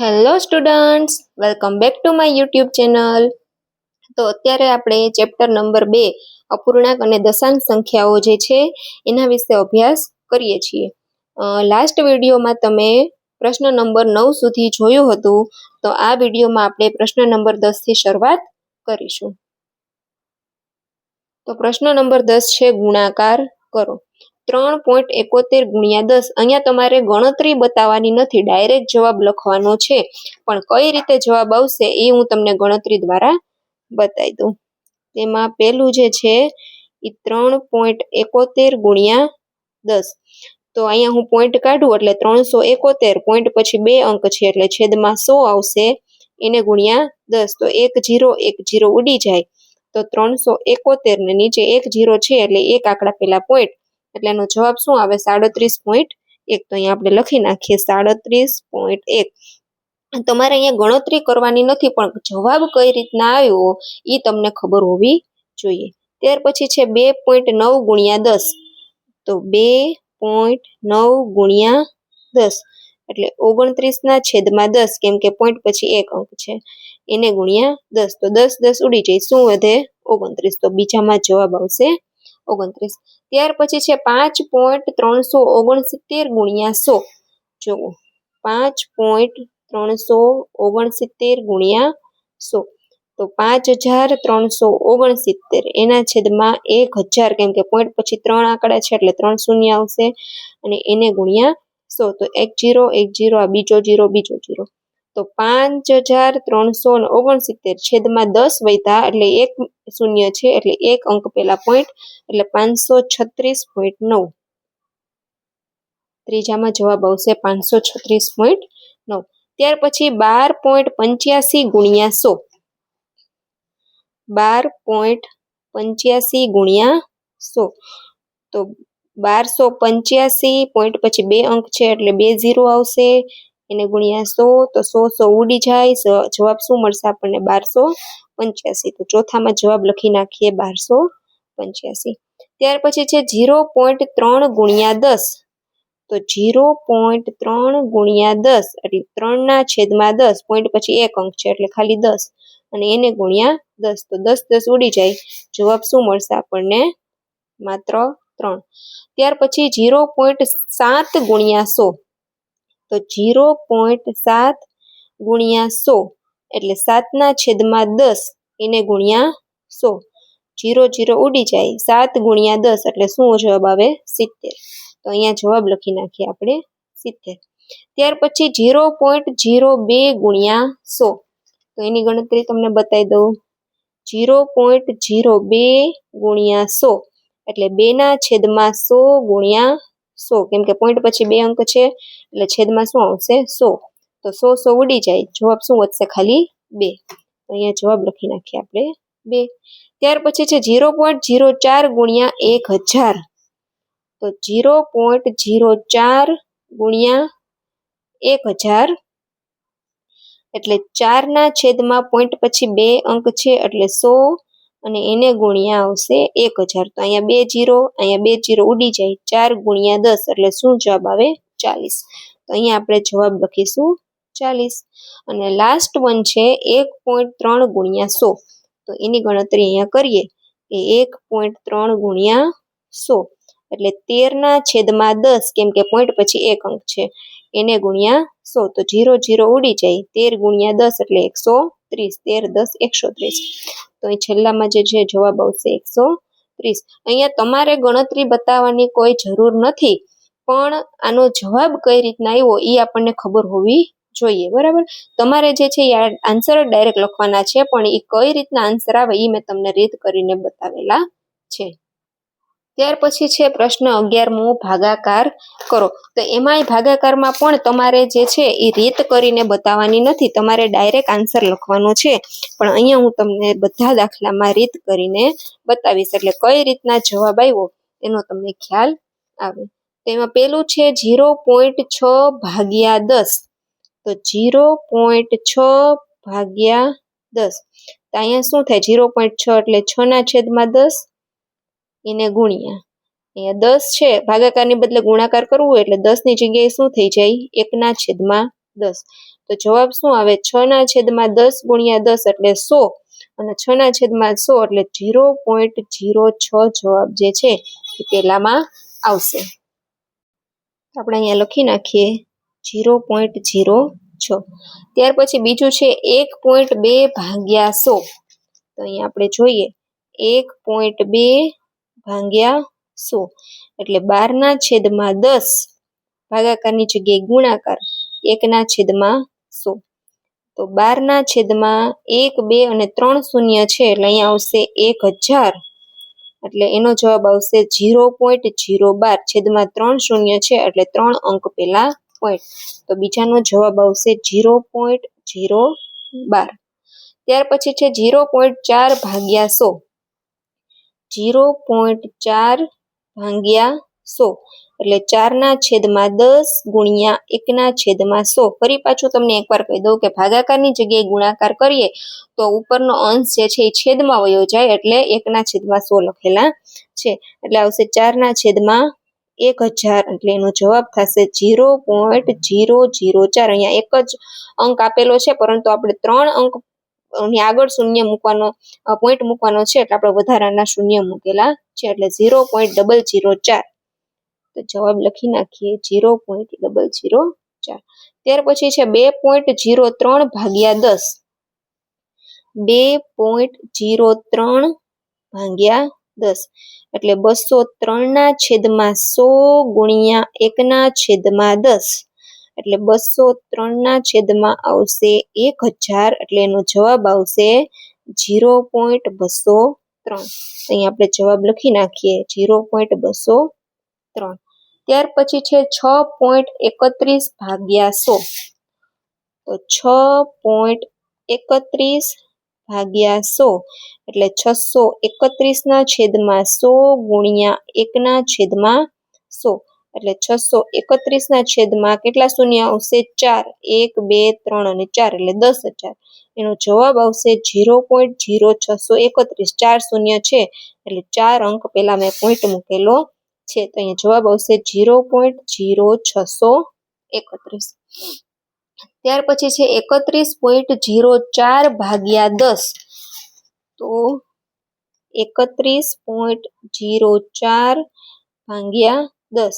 Hello students welcome back to my YouTube channel તો અત્યારે આપણે ચેપ્ટર નંબર બે, અપૂર્ણાંક અને દશાંશ સંખ્યાઓ જે છે, એના વિશે અભ્યાસ કરીએ છીએ. લાસ્ટ વિડીયોમાં તમે પ્રશ્ન નંબર નવ સુધી જોયું હતું, તો આ વિડીયોમાં આપણે પ્રશ્ન નંબર દસથી શરૂઆત કરીશું. તો પ્રશ્ન નંબર દસ છે, ગુણાકાર કરો. ત્રણ પોઈન્ટ એકોતેર ગુણ્યા દસ. અહીંયા તમારે ગણતરી બતાવવાની નથી, ડાયરેક્ટ જવાબ લખવાનો છે. પણ કઈ રીતે જવાબ આવશે એ હું તમને ગણતરી દ્વારા બતાવી દઉં. તેમાં પહેલું જે છે એ ત્રણ પોઈન્ટ એકોતેર ગુણ્યા દસ. તો અહીંયા હું પોઈન્ટ કાઢું એટલે ત્રણસો એકોતેર. પોઈન્ટ પછી બે અંક છે એટલે છેદમાં સો આવશે, એને ગુણ્યા દસ. તો એક જીરો એક જીરો ઉડી જાય. તો ત્રણસો એકોતેર ને નીચે એક જીરો છે એટલે એક આંકડા પહેલા પોઈન્ટ એટલે એનો જવાબ શું આવે? સાડત્રીસ પોઈન્ટ એક. તો અહીંયા આપણે લખી નાખીએ સાડત્રીસ પોઈન્ટ એક. તમારે અહીંયા ગણતરી કરવાની નથી, પણ જવાબ કઈ રીતના આવ્યો એ તમને ખબર હોવી જોઈએ. ત્યાર પછી છે બે પોઈન્ટ નવ ગુણ્યા દસ. તો બે પોઈન્ટ નવ ગુણ્યા દસ. એટલે ઓગણત્રીસના છેદમાં દસ, કેમ કે પોઈન્ટ પછી એક અંક છે. એને ગુણ્યા દસ. તો દસ દસ ઉડી જાય. શું વધે? ઓગણત્રીસ. તો બીજામાં જવાબ આવશે ઓગણત્રીસ. ત્યાર પછી છે પાંચ પોઈન્ટ ત્રણસો ઓગણસિત્તેર ગુણ્યા સો. જુઓ, પાંચ પોઈન્ટ ત્રણસો ઓગણસિત્તેર ગુણ્યા સો. તો પાંચ હજાર ત્રણસો ઓગણસિત્તેર. એના છેદમાં એક હજાર, કેમ કે પોઈન્ટ પછી ત્રણ આંકડા છે એટલે ત્રણ શૂન્ય આવશે. અને એને ગુણ્યા સો. તો એક જીરો એક જીરો, આ બીજો જીરો બીજો જીરો. તો પાંચ હજાર ત્રણસો ઓગણસિત્તેર છેદમાં દસ વૈધા એટલે એક શૂન્ય છે એટલે એક અંક પેલા પોઈન્ટ એટલે પાંચસો છત્રીસ પોઈન્ટ નવ. ત્રીજામાં જવાબ આવશે પાંચસો છત્રીસ પોઈન્ટ નવ. ત્યાર પછી બાર પોઈન્ટ પંચ્યાસી ગુણ્યા સો. બાર પોઈન્ટ પંચ્યાસી ગુણ્યા સો. તો બારસો પંચ્યાસી પોઈન્ટ પછી બે અંક છે એટલે બે ઝીરો આવશે. એને ગુણ્યા સો, તો સો સો ઉડી જાય. જવાબ શું મળશે આપણને? બારસો પંચ્યાસી. તો ચોથામાં જવાબ લખી નાખીએ બારસો પંચ્યાસી. ત્યાર પછી છે ઝીરો પોઈન્ટ ત્રણ ગુણ્યા દસ. તો ઝીરો પોઈન્ટ ત્રણ ગુણ્યા દસ એટલે ત્રણના છેદમાં દસ. પોઈન્ટ પછી એક અંક છે એટલે ખાલી દસ. અને એને ગુણ્યા દસ. તો દસ દસ ઉડી જાય. જવાબ શું મળશે આપણને? માત્ર ત્રણ. ત્યાર પછી ઝીરો પોઈન્ટ સાત ગુણ્યા સો. તો ઝીરો પોઈન્ટ સાત ગુણ્યા સો એટલે સાતના છેદમાં દસ એને ગુણ્યા સો. જીરો જીરો ઉડી જાય. સાત ગુણ્યા દસ એટલે શું જવાબ આવે? સિત્તેર. તો અહીંયા જવાબ લખી નાખીએ આપણે. સિત્તેર. ત્યાર પછી ઝીરો પોઈન્ટ ઝીરો બે ગુણ્યા સો. તો એની ગણતરી તમને બતાવી દઉં. ઝીરો પોઈન્ટ ઝીરો બે ગુણ્યા સો એટલે બેના છેદમાં સો ગુણ્યા સો, કેમ કે પોઈન્ટ પછી બે અંક છે, એટલે છેદમાં શું આવશે? સો. તો સો સો ઉડી જાય. જવાબ શું વધશે? ખાલી બે. અહીંયા જવાબ લખી નાખીએ આપણે. બે. ત્યાર પછી છે ઝીરો પોઈન્ટ ઝીરો ચાર ગુણ્યા એક હજાર. તો ઝીરો પોઈન્ટ ઝીરો ચાર ગુણ્યા એક હજાર. એટલે ચારના છેદમાં પોઈન્ટ પછી બે અંક છે, એટલે સો અને એને ગુણ્યા આવશે એક હજાર. તો અહીંયા બે જીરો, અહીંયા બે જીરો ઉડી જાય. ચાર ગુણ્યા દસ એટલે શું જવાબ આવે? ચાલીસ. તો અહીંયા આપણે જવાબ લખીશું ચાલીસ. અને લાસ્ટ વન છે એક પોઈન્ટ ત્રણ ગુણ્યા સો. તો એની ગણતરી અહીંયા કરીએ કે એક પોઈન્ટ ત્રણ ગુણ્યા સો. એટલે તેરના છેદમાં દસ, કેમ કે પોઈન્ટ પછી એક અંક છે, એને ગુણ્યા સો. તો જીરો જીરો ઉડી જાય. તેર ગુણ્યા દસ એટલે એકસો ત્રીસ તેર, દસ, એકસો ત્રીસ તો અહીં છેલ્લામાં જે છે, જવાબ આવશે એકસો ત્રીસ અહીંયા તમારે ગણતરી બતાવવાની કોઈ જરૂર નથી, પણ આનો જવાબ કઈ રીતના આવ્યો એ આપણને ખબર હોવી જોઈએ, બરાબર? તમારે જે છે, એ આન્સર ડાયરેક્ટ લખવાના છે, પણ એ કઈ રીતના આન્સર આવે એ મેં તમને રીત કરીને બતાવેલા છે. ત્યાર પછી છે પ્રશ્ન અગિયારમો ભાગાકાર કરો. તો એમાંય ભાગાકારમાં પણ તમારે જે છે એ રીત કરીને બતાવવાની નથી. તમારે ડાયરેક્ટ આન્સર લખવાનો છે. પણ અહીંયા હું તમને બધા દાખલામાં રીત કરીને બતાવીશ. એટલે કઈ રીતના જવાબ આવ્યો એનો તમને ખ્યાલ આવે. તેમાં પેલું છે ઝીરો પોઈન્ટ છ ભાગ્યા દસ. તો ઝીરો પોઈન્ટ છ ભાગ્યા દસ. તો અહીંયા શું થાય? ઝીરો પોઈન્ટ છ એટલે છ ના છેદમાં દસ. એને ગુણ્યા અહીંયા દસ છે, ભાગાકારની બદલે ગુણાકાર કરવું એટલે દસની જગ્યાએ શું થઈ જાય? એકના છેદમાં દસ. તો જવાબ શું આવે? છ ના છેદમાં દસ ગુણ્યા દસ એટલે સો. અને છ ના છેદમાં સો એટલે ઝીરો પોઈન્ટ ઝીરો છ જવાબ જે છે એ પેલામાં આવશે. આપણે અહીંયા લખી નાખીએ. ઝીરો પોઈન્ટ ઝીરો છ. ત્યાર પછી બીજું છે, એક પોઈન્ટ બે ભાગ્યા સો. તો અહીંયા આપણે જોઈએ. એક પોઈન્ટ બે ભાગ્યા સો. એટલે બારના છેદમાં દસ ભાગાકારની જગ્યાએ ગુણાકાર એકના છેદમાં સો. તો બારના છેદમાં એક, બે અને ત્રણ શૂન્ય છે એટલે અહીંયા આવશે એક હજાર. એટલે એનો જવાબ આવશે ઝીરો પોઈન્ટ ઝીરો બાર છેદમાં ત્રણ શૂન્ય છે એટલે ત્રણ અંક પેલા પોઈન્ટ તો બીજાનો જવાબ આવશે ઝીરો પોઈન્ટ ઝીરો બાર. ત્યાર પછી છે ઝીરો પોઈન્ટ ચાર ભાગ્યા સો. ઝીરો પોઈન્ટ ચાર ભાંગ્યા સો. એટલે ચારના છેદમાં દસ ગુણ્યા એકના છેદમાં સો. ફરી પાછું તમને એકવાર કહી દઉં કે ભાગાકારની જગ્યાએ ગુણાકાર કરીએ તો ઉપરનો અંશ જે છે એ છેદમાં વયો જાય એટલે એકના છેદમાં સો લખેલા છે. એટલે આવશે ચારના છેદમાં એક હજાર. એટલે એનો જવાબ થશે જીરો પોઈન્ટ જીરો જીરો ચાર. અહીંયા એક જ અંક આપેલો છે, પરંતુ આપણે ત્રણ અંક ની આગળ શૂન્ય મૂકવાનો પોઈન્ટ મૂકવાનો છે, એટલે આપણે વધારાના શૂન્ય મૂકેલા છે, એટલે ઝીરો પોઈન્ટ ડબલ ઝીરો ચાર. તો જવાબ લખી નાખીએ ઝીરો પોઈન્ટ ડબલ ઝીરો ચાર. ત્યાર પછી છે, બે પોઈન્ટ ઝીરો ત્રણ ભાગ્યા દસ. બે પોઈન્ટ ઝીરો ત્રણ ભાગ્યા દસ. એટલે બસો ત્રણના છેદમાં સો ગુણ્યા એકના છેદમાં દસ. એટલે બસો ત્રણના છેદમાં આવશે એક હજાર એટલે એનો જવાબ આવશે ઝીરો પોઈન્ટ બસો ત્રણ. અહીં આપણે જવાબ લખી નાખીએ ઝીરો પોઈન્ટ બસો ત્રણ. ત્યાર પછી છે છ પોઈન્ટ એકત્રીસ ભાગ્યા સો. તો છ પોઈન્ટ એકત્રીસ ભાગ્યા સો એટલે છસો એકત્રીસના છેદમાં સો ગુણ્યા એકના છેદમાં સો. એટલે છસો એકત્રીસના છેદમાં કેટલા શૂન્ય આવશે? ચાર. એક, બે, ત્રણ અને ચાર એટલે દસ હજાર. એનો જવાબ આવશે ઝીરો પોઈન્ટ ઝીરો છસો એકત્રીસ. ચાર શૂન્ય છે એટલે ચાર અંક પહેલા મેં પોઈન્ટ મૂકેલો છે. તો અહીંયા જવાબ આવશે ઝીરો પોઈન્ટ ઝીરો છસો એકત્રીસ. ત્યાર પછી છે એકત્રીસ પોઈન્ટ ઝીરો ચાર ભાગ્યા દસ. તો એકત્રીસ પોઈન્ટ ઝીરો ચાર ભાગ્યા દસ.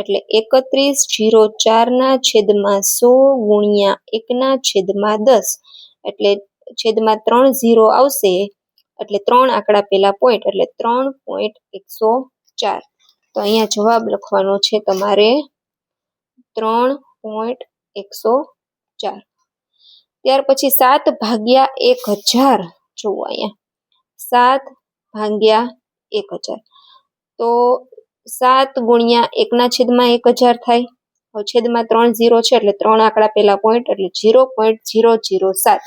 એટલે એકત્રીસ ઝીરો ચારના છેદમાં સો ગુણ્યા એકના છેદમાં દસ. એટલે છેદમાં ત્રણ ઝીરો આવશે, એટલે ત્રણ આંકડા પહેલા પોઈન્ટ એટલે ત્રણ પોઈન્ટ એકસો ચાર. તો અહીંયા જવાબ લખવાનો છે તમારે ત્રણ પોઈન્ટ એકસો ચાર. ત્યાર પછી સાત ભાગ્યા એક હજાર, જુઓ અહીંયા. સાત ભાગ્યા એક હજાર. તો સાત ગુણ્યા એકના છેદમાં એક હજાર થાય. છેદમાં ત્રણ ઝીરો છે એટલે ત્રણ આંકડા પહેલા પોઈન્ટ એટલે ઝીરો પોઈન્ટ ઝીરો ઝીરો સાત.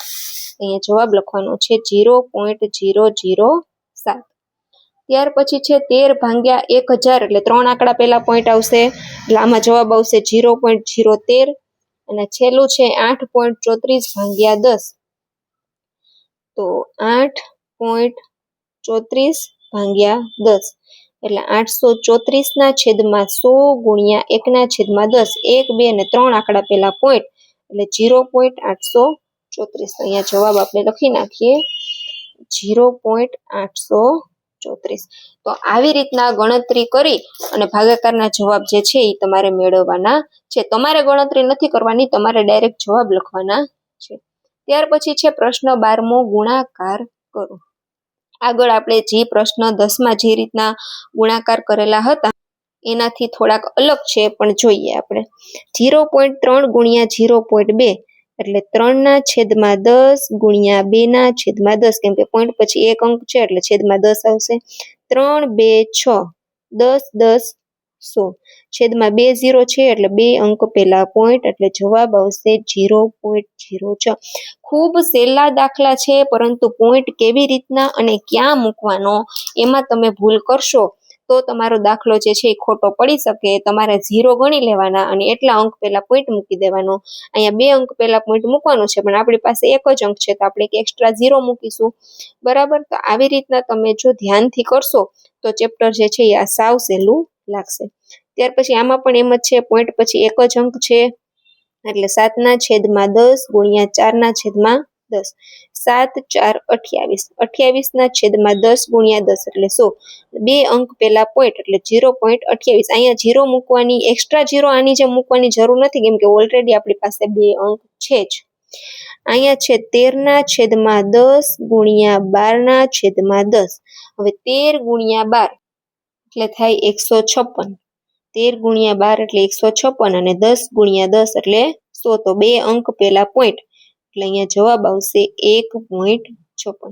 અહીંયા જવાબ લખવાનો છે ઝીરો પોઈન્ટ ઝીરો ઝીરો સાત. ત્યાર પછી છે તેર ભાંગ્યા એક હજાર એટલે ત્રણ આંકડા પહેલા પોઈન્ટ આવશે. એટલે આમાં જવાબ આવશે ઝીરો પોઈન્ટ ઝીરો તેર. અને છેલ્લું છે આઠ પોઈન્ટ ચોત્રીસ ભાંગ્યા દસ. તો આઠ પોઈન્ટ ચોત્રીસ ભાંગ્યા દસ. એટલે આઠસો ચોત્રીસના છેદમાં સો ગુણ્યા એકના છેદમાં દસ. એક, બે અને ત્રણ આંકડા પહેલા પોઈન્ટ એટલે ઝીરો પોઈન્ટ આઠસો ચોત્રીસ. અહીંયા જવાબ આપણે લખી નાખીએ. ઝીરો પોઈન્ટ આઠસો ચોત્રીસ. તો આવી રીતના ગણતરી કરી અને ભાગાકારના જવાબ જે છે એ તમારે મેળવવાના છે. તમારે ગણતરી નથી કરવાની, તમારે ડાયરેક્ટ જવાબ લખવાના છે. ત્યાર પછી છે પ્રશ્ન બારમો, ગુણાકાર કરો. આગળ આપણે જે પ્રશ્ન દસમાં જે રીતના ગુણાકાર કરેલા હતા, એનાથી થોડાક અલગ છે પણ જોઈએ આપણે. ઝીરો પોઈન્ટ ત્રણ ગુણ્યા ઝીરો પોઈન્ટ બે, એટલે ત્રણના છેદમાં દસ ગુણ્યા બેના છેદમાં દસ, કેમ કે પોઈન્ટ પછી એક અંક છે એટલે છેદમાં દસ આવશે. ત્રણ, બે, છ, દસ દસ સો. છેદમાં બે ઝીરો છે એટલે બે અંક પહેલા પોઈન્ટ એટલે જવાબ આવશે ઝીરો પોઈન્ટ ઝીરો છ. ખૂબ સહેલા દાખલા છે, પરંતુ પોઈન્ટ કેવી રીતના અને ક્યાં મૂકવાનો એમાં તમે ભૂલ કરશો તો તમારો દાખલો જે છે એ ખોટો પડી શકે. તમારે ઝીરો ગણી લેવાના અને એટલા અંક પહેલા પોઈન્ટ મૂકી દેવાનો. અહીંયા બે અંક પહેલા પોઈન્ટ મૂકવાનો છે, પણ આપણી પાસે એક જ અંક છે, તો આપણે એક એક્સ્ટ્રા ઝીરો મૂકીશું. બરાબર? તો આવી રીતના તમે જો ધ્યાનથી કરશો તો ચેપ્ટર જે છે એ આ સાવ સહેલું લાગશે. ત્યાર પછી આમાં પણ એમ જ છે પોઈન્ટ પછી એક જ અંક છે. એટલે સાતના છેદમાં દસ ગુણ્યા ચારના છેદમાં દસ. સાત, ચાર, અઠ્યાવીસ. અઠ્યાવીસના છેદમાં દસ ગુણ્યા દસ એટલે સો. બે અંક પહેલા પોઈન્ટ એટલે જીરો પોઈન્ટ અઠ્યાવીસ. અહીંયા જીરો મૂકવાની એક્સ્ટ્રા જીરો આની જેમ મૂકવાની જરૂર નથી, કેમ કે ઓલરેડી આપણી પાસે બે અંક છે જ. અહીંયા છે તેરના છેદમાં દસ ગુણ્યા બારના છેદમાં દસ. હવે તેર ગુણ્યા બાર. એટલે થાય એકસો છપ્પન. તેર ગુણ્યા બાર એટલે એકસો છપ્પન અને દસ ગુણ્યા દસ એટલે સો. તો બે અંક પહેલા પોઈન્ટ એટલે અહીંયા જવાબ આવશે એક પોઈન્ટ છપ્પન.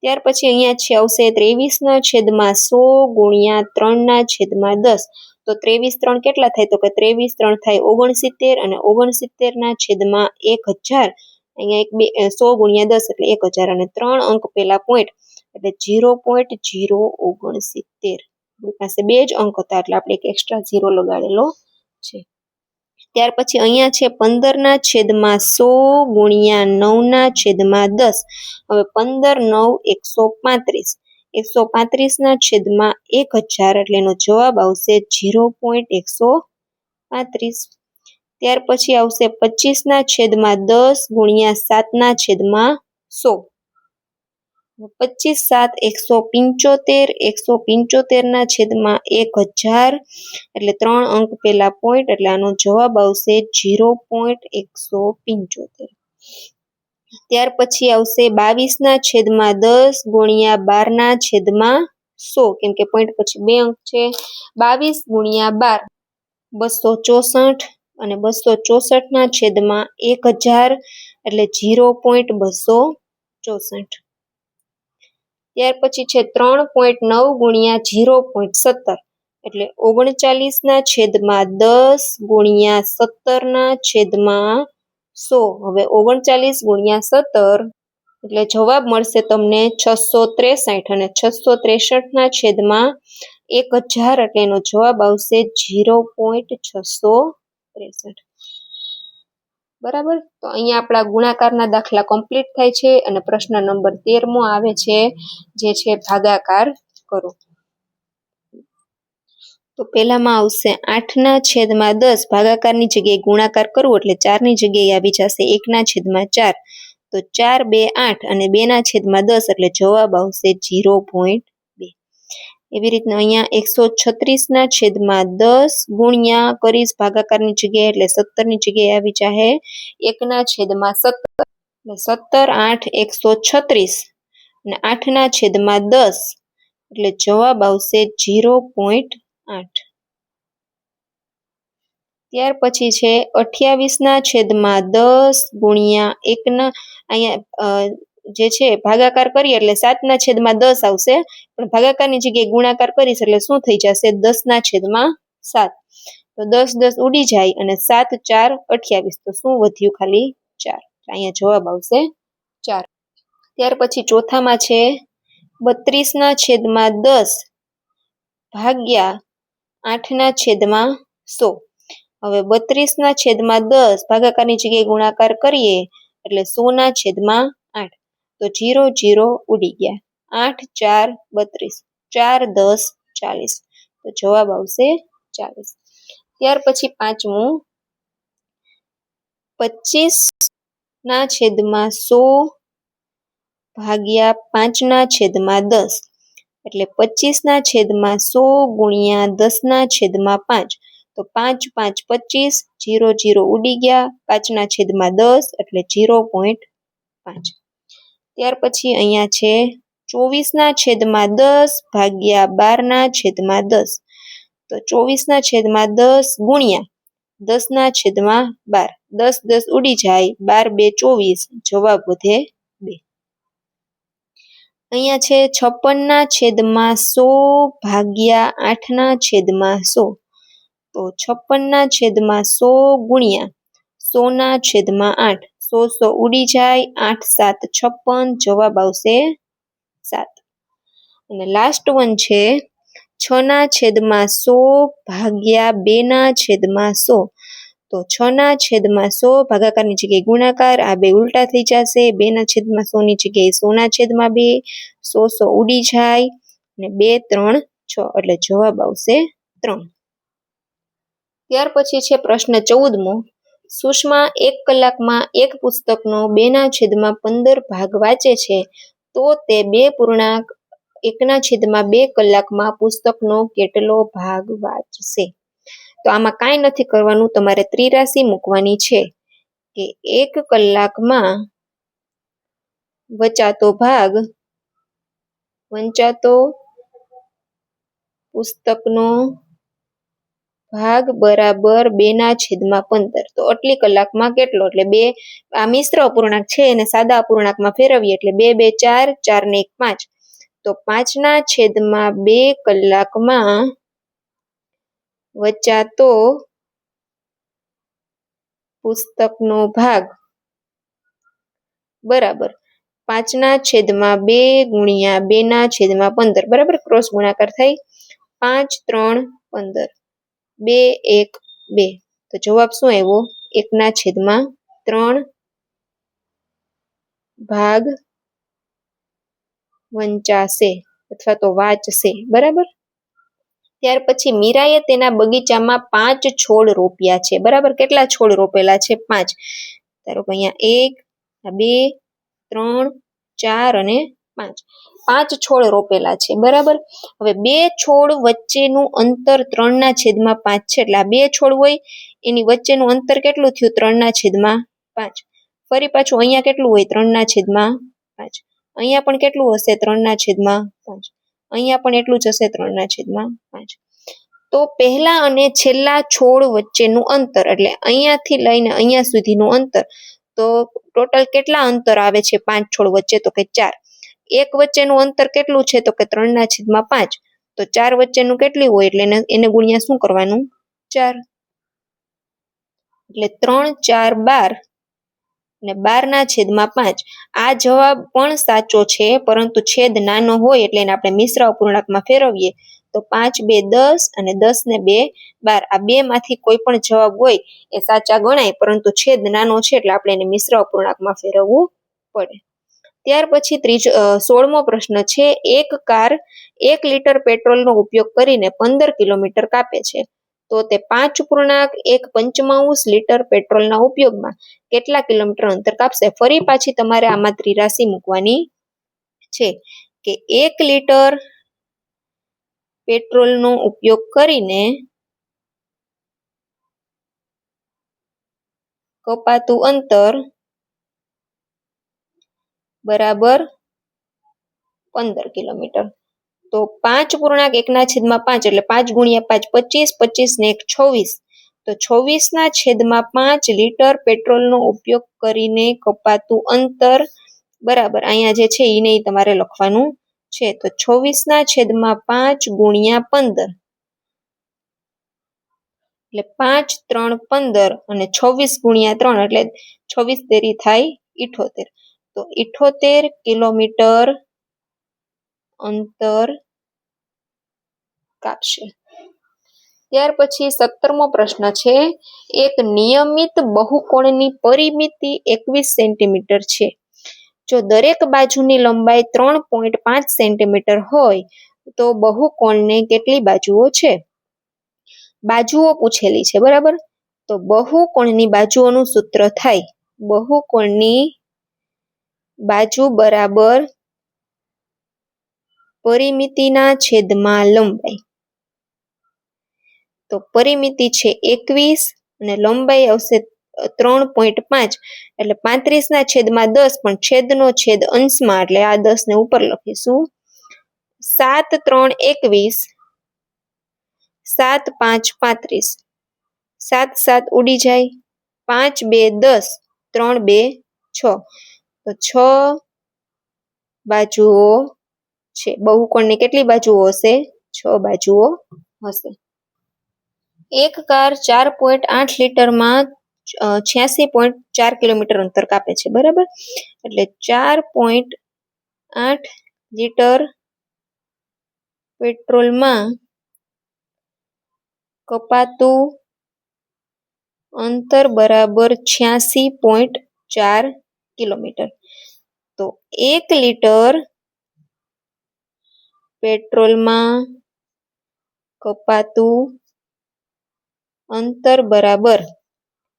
ત્યાર પછી અહીંયા છે, આવશે ત્રેવીસના છેદમાં સો ગુણ્યા ત્રણના છેદમાં દસ. તો ત્રેવીસ ત્રણ કેટલા થાય? તો કે ત્રેવીસ ત્રણ થાય ઓગણસિત્તેર અને ઓગણસિત્તેરના છેદમાં એક હજાર. અહીંયા એક બે સો ગુણ્યા દસ એટલે એક હજાર. અને ત્રણ અંક પેલા પોઈન્ટ એટલે જીરો પોઈન્ટ જીરો ઓગણસિત્તેર. આપણી પાસે બે જ અંક હતા એટલે આપણે એક એક્સ્ટ્રા ઝીરો લગાડેલો છે. ત્યાર પછી અહીંયા છે પંદરના છેદમાં સો ગુણ્યા નવના છેદમાં દસ. હવે પંદર, નવ, એકસો પાંત્રીસ. એકસો પાંત્રીસના છેદમાં એક હજાર એટલે એનો જવાબ આવશે જીરો પોઈન્ટ એકસો પાંત્રીસ. ત્યાર પછી આવશે પચીસના છેદમાં દસ ગુણ્યા સાતના છેદમાં સો. પચીસ સાત એકસો પિંચોતેર, એકસો પિંચોતેરના છેદમાં એક હજાર, એટલે ત્રણ અંક પેલા પોઈન્ટ એટલે આનો જવાબ આવશે જીરો પોઈન્ટ એકસો પિંચોતેર. ત્યાર પછી આવશે બાવીસના છેદમાં દસ ગુણ્યા બારના છેદમાં સો, કેમ કે પોઈન્ટ પછી બે અંક છે. બાવીસ ગુણ્યા બાર, બસો ચોસઠ અને બસો ચોસઠના છેદમાં એક હજાર, એટલે જીરો પોઈન્ટ બસો ચોસઠ. ત્યાર પછી છે ત્રણ પોઈન્ટ નવ ગુણ્યા જીરો પોઈન્ટ સત્તર. એટલે ઓગણચાલીસના છેદમાં દસ ગુણ્યા સત્તરના છેદમાં સો. હવે ઓગણચાલીસ ગુણ્યા સત્તર, એટલે જવાબ મળશે તમને છસો ત્રેસઠ અને છસો ત્રેસઠના છેદમાં એક હજાર, એટલે એનો જવાબ આવશે જીરો પોઈન્ટ છસો ત્રેસઠ. બરાબર? તો અહીંયા આપણા ગુણાકારના દાખલા કમ્પ્લીટ થાય છે અને પ્રશ્ન નંબર તેરમો આવે છે, જે છે ભાગાકાર કરો. તો પહેલામાં આવશે આઠના છેદમાં દસ, ભાગાકારની જગ્યાએ ગુણાકાર કરવો એટલે ચારની જગ્યાએ આવી જશે એકના છેદમાં ચાર. તો ચાર, બે, આઠ અને બેના છેદમાં દસ એટલે જવાબ આવશે જીરો પોઈન્ટ એવી રીતના અહીંયા એકસો છત્રીસના છેદમાં દસ ગુણ્યા કરીશ ભાગાકારની જગ્યાએ એટલે સત્તરની જગ્યાએ આવી જાહે. એકના છેદમાં સત્તર એટલે સત્તર, આઠ, એકસો છત્રીસ અને આઠના છેદમાં દસ એટલે જવાબ આવશે જીરો પોઈન્ટ આઠ. ત્યાર પછી છે અઠ્યાવીસના છેદમાં દસ ગુણ્યા એકના અહીંયા જે છે ભાગાકાર કરીએ એટલે સાતના છેદમાં દસ આવશે. પણ ભાગાકારની જગ્યાએ ગુણાકાર કરીશ એટલે શું થઈ જશે? દસના છેદમાં સાત. તો દસ દસ ઉડી જાય અને સાત ચાર અઠ્યાવીસ. તો શું વધ્યું ખાલી? ચાર. અહીંયા જવાબ આવશે ચાર. ત્યાર પછી ચોથામાં છે બત્રીસના છેદમાં દસ ભાગ્યા આઠના છેદમાં સો. હવે બત્રીસના છેદમાં દસ ભાગાકારની જગ્યાએ ગુણાકાર કરીએ એટલે સોના છેદમાં તો જીરો જીરો ઉડી ગયા. આઠ, ચાર, બત્રીસ. ચાર, દસ, ચાલીસ. તો જવાબ આવશે ચાલીસ. ત્યાર પછી પાંચમું. પચીસ ના છેદમાં સો ભાગ્યા પાંચના છેદમાં દસ. એટલે પચીસના છેદમાં સો ગુણ્યા દસના છેદમાં પાંચ. તો પાંચ પાંચ, પચીસ, જીરો જીરો ઉડી ગયા. પાંચના છેદમાં દસ, એટલે જીરો પોઈન્ટ પાંચ. ત્યાર પછી અહીંયા છે ચોવીસના છેદમાં દસ ભાગ્યા બારના છેદમાં દસ. તો ચોવીસના છેદમાં દસ ગુણ્યા દસના છેદમાં બાર. દસ દસ ઉડી જાય, બાર બે ચોવીસ, જવાબ વધે બે. અહીંયા છે છપ્પનના છેદમાં સો ભાગ્યા આઠના છેદમાં સો. તો છપ્પનના છેદમાં સો ગુણ્યા સોના છેદમાં આઠ. સો સો ઉડી જાય, આઠ સાત છપ્પન, જવાબ આવશે સાત. અને લાસ્ટ વન છે છ ના છેદમાં સો ભાગ્યા બે ના છેદમાં સો. તો છ ના છેદમાં સો ભાગાકારની જગ્યાએ ગુણાકાર, આ બે ઉલટા થઈ જશે બે ના છેદમાં સો ની જગ્યાએ સોના છેદમાં બે સો સો ઉડી જાય, અને બે, ત્રણ, છ, એટલે જવાબ આવશે ત્રણ. ત્યાર પછી છે પ્રશ્ન ચૌદમો. સુષ્મા એક કલાકમાં એક પુસ્તકનો બેના છેદમાં પંદર ભાગ વાંચે છે, તો તે બે પૂર્ણાંક એકના છેદમાં બે કલાકમાં પુસ્તકનો કેટલો ભાગ વાંચશે? તો આમાં કાંઈ નથી કરવાનું, તમારે ત્રિરાશિ મૂકવાની છે કે એક કલાકમાં વચાતો ભાગ, વંચાતો પુસ્તકનો ભાગ બરાબર બેના છેદમાં પંદર. તો આટલી કલાકમાં કેટલો? એટલે બે, આ મિશ્ર અપૂર્ણાંક છે એને સાદા અપૂર્ણાંકમાં ફેરવીએ એટલે બે બે, ચાર ચાર ને એક, પાંચ. તો પાંચના છેદમાં બે કલાકમાં વચાતો પુસ્તકનો ભાગ. બરાબર. પાંચના છેદમાં બે ગુણ્યા બેના છેદમાં પંદર. બરાબર? ક્રોસ ગુણાકાર થાય. પાંચ, ત્રણ, પંદર. બે, એક, બે. તો જવાબ શું આવ્યો? એકના છેદમાં ત્રણ ભાગ વંચાશે અથવા તો વાંચશે. બરાબર? ત્યાર પછી મીરાએ તેના બગીચામાં પાંચ છોડ રોપ્યા છે. બરાબર? કેટલા છોડ રોપેલા છે? પાંચ. ધારો કે અહીંયા એક બે, ત્રણ, ચાર અને પાંચ. પાંચ છોડ રોપેલા છે, બરાબર? હવે બે છોડ વચ્ચેનું અંતર ત્રણના છેદમાં પાંચ છે, એટલે આ બે છોડ હોય, એની વચ્ચેનું અંતર કેટલું થયું? ત્રણના છેદમાં પાંચ. ફરી પાછું અહીંયા કેટલું હોય? ત્રણના છેદમાં પાંચ. અહીંયા પણ કેટલું હશે? ત્રણના છેદમાં પાંચ. અહીંયા પણ એટલું જ હશે, ત્રણના છેદમાં પાંચ. તો પહેલા અને છેલ્લા છોડ વચ્ચેનું અંતર, એટલે અહીંયાથી લઈને અહીંયા સુધીનું અંતર, તો ટોટલ કેટલા અંતર આવે છે પાંચ છોડ વચ્ચે? તો કે ચાર. એક વચ્ચેનું અંતર કેટલું છે? તો કે ત્રણના છેદમાં પાંચ. તો ચાર વચ્ચેનું કેટલી હોય? એટલે એને ગુણ્યા શું કરવાનું? ચાર. એટલે ત્રણ, ચાર, બાર અને બારના છેદમાં પાંચ. આ જવાબ પણ સાચો છે, પરંતુ છેદ નાનો હોય એટલે એને આપણે મિશ્ર અપૂર્ણાંકમાં ફેરવીએ. તો પાંચ, બે, દસ અને દસ ને બે, બાર. આ બે માંથી કોઈ પણ જવાબ હોય એ સાચા ગણાય, પરંતુ છેદ નાનો છે એટલે આપણે એને મિશ્ર અપૂર્ણાંકમાં ફેરવવું પડે. ત્યાર પછી ત્રીજો સોળમો પ્રશ્ન છે, એક કાર એક લીટર પેટ્રોલનો ઉપયોગ કરીને પંદર કિલોમીટર કાપે છે. તો તે પાંચ પૂર્ણાંક, એક પંચમાંશ લીટર પેટ્રોલના ઉપયોગમાં કેટલા કિલોમીટર અંતર કાપશે? ફરી પાછી તમારે આમાં ત્રિરાશિ મૂકવાની છે કે એક લીટર પેટ્રોલનો ઉપયોગ કરીને કપાતું અંતર બરાબર પંદર કિલોમીટર. તો પાંચ પૂર્ણાંક એકના છેદમાં પાંચ એટલે પાંચ ગુણ્યા પાંચ, પચીસ પચીસ ને એક છવ્વીસ. તો છવ્વીસના છેદમાં પાંચ લીટર પેટ્રોલનો ઉપયોગ કરીને કપાતું અંતર બરાબર અહીંયા જે છે એ નહીં તમારે લખવાનું છે. તો છવ્વીસના છેદમાં પાંચ ગુણ્યા પંદર. એટલે પાંચ, ત્રણ, પંદર અને છવ્વીસ ગુણ્યા ત્રણ એટલે છવ્વીસ તેરી થાય ઇઠોતેર. તો ઇઠોતેર કિલોમીટર અંતર કાપશે. ત્યાર પછી સત્તરમો પ્રશ્ન છે, એક નિયમિત બહુકોણની પરિમિતિ એકવીસ સેન્ટીમીટર છે. જો દરેક બાજુની લંબાઈ ત્રણ પોઈન્ટ પાંચ સેન્ટીમીટર હોય, તો બહુકોણને કેટલી બાજુઓ છે? બાજુઓ પૂછેલી છે, બરાબર? તો બહુકોણની બાજુઓનું સૂત્ર થાય બહુકોણની બાજુ બરાબર પરિમિતિના છેદમાં લંબાઈ. તો પરિમિતિ છે એકવીસ અને લંબાઈ આવશે ત્રણ પોઈન્ટ પાંચ. એટલે પાંત્રીસના છેદમાં દસ, પણ છેદનો છેદ અંશમાં, એટલે આ દસ ને ઉપર લખીશું. સાત ત્રણ એકવીસ, સાત પાંચ પાંત્રીસ. સાત સાત ઉડી જાય. પાંચ બે દસ, ત્રણ બે છ. તો છ બાજુઓ છે. બહુકોણની કેટલી બાજુઓ હશે? છ બાજુઓ હશે. એક કાર ચાર પોઈન્ટ આઠ લીટરમાં છ્યાસી પોઈન્ટ ચાર કિલોમીટર અંતર કાપે છે. બરાબર? એટલે ચાર પોઈન્ટ આઠ લીટર પેટ્રોલમાં કપાતું અંતર બરાબર છ્યાસી પોઈન્ટ ચાર કિલોમીટર. તો એક લીટર પેટ્રોલમાં કપાતું અંતર બરાબર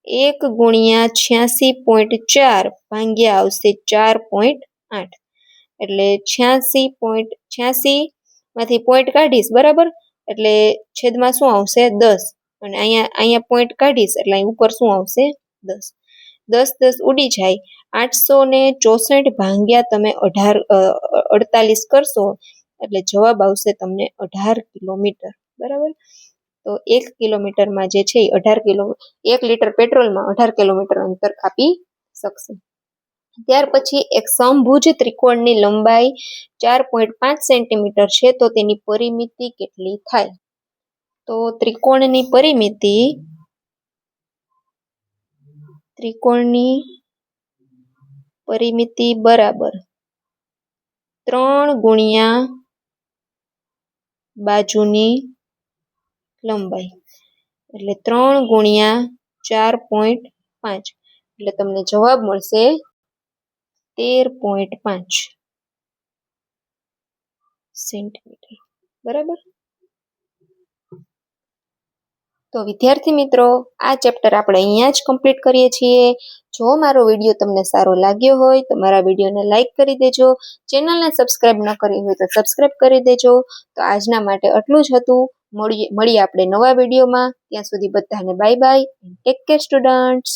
એક ગુણ્યા છ્યાસી પોઈન્ટ ચાર ભાંગ્યા આવશે ચાર પોઈન્ટ આઠ. એટલે છ્યાસી પોઈન્ટ છ્યાસી માંથી પોઈન્ટ કાઢીશ, બરાબર? એટલે છેદમાં શું આવશે? દસ. અને અહીંયા અહીંયા પોઈન્ટ કાઢીશ, એટલે અહીં ઉપર શું આવશે? દસ. દસ દસ ઉડી જાય. આઠસો ને ચોસઠ ભાંગ્યા તમે અઢાર અડતાલીસ કરશો, એટલે જવાબ આવશે તમને અઢાર કિલોમીટર. બરાબર? તો એક કિલોમીટરમાં જે છે એ અઢાર કિલો, એક લીટર પેટ્રોલમાં અઢાર કિલોમીટર અંતર કાપી શકશે. ત્યાર પછી એક સમભુજ ત્રિકોણની લંબાઈ ચાર પોઈન્ટ પાંચ સેન્ટીમીટર છે, તો તેની પરિમિતિ કેટલી થાય? તો ત્રિકોણની પરિમિતિ ત્રિકોણની પરિમિતિ બરાબર ત્રણ ગુણ્યા બાજુની લંબાઈ. એટલે ત્રણ ગુણ્યા ચાર પોઈન્ટ પાંચ. એટલે તમને જવાબ મળશે તેર પોઈન્ટ પાંચ સેન્ટીમીટર. બરાબર? તો વિદ્યાર્થી મિત્રો, આ ચેપ્ટર આપણે અહીંયા જ કમ્પ્લીટ કરીએ છીએ. જો મારો વીડિયો તમને સારો લાગ્યો હોય તો મારા વિડીયોને લાઇક કરી દેજો. ચેનલને સબસ્ક્રાઈબ ન કરી હોય તો સબસ્ક્રાઈબ કરી દેજો. તો આજના માટે આટલું જ હતું. મળીએ મળીએ આપણે નવા વિડીયોમાં ત્યાં સુધી બધાને bye bye take care students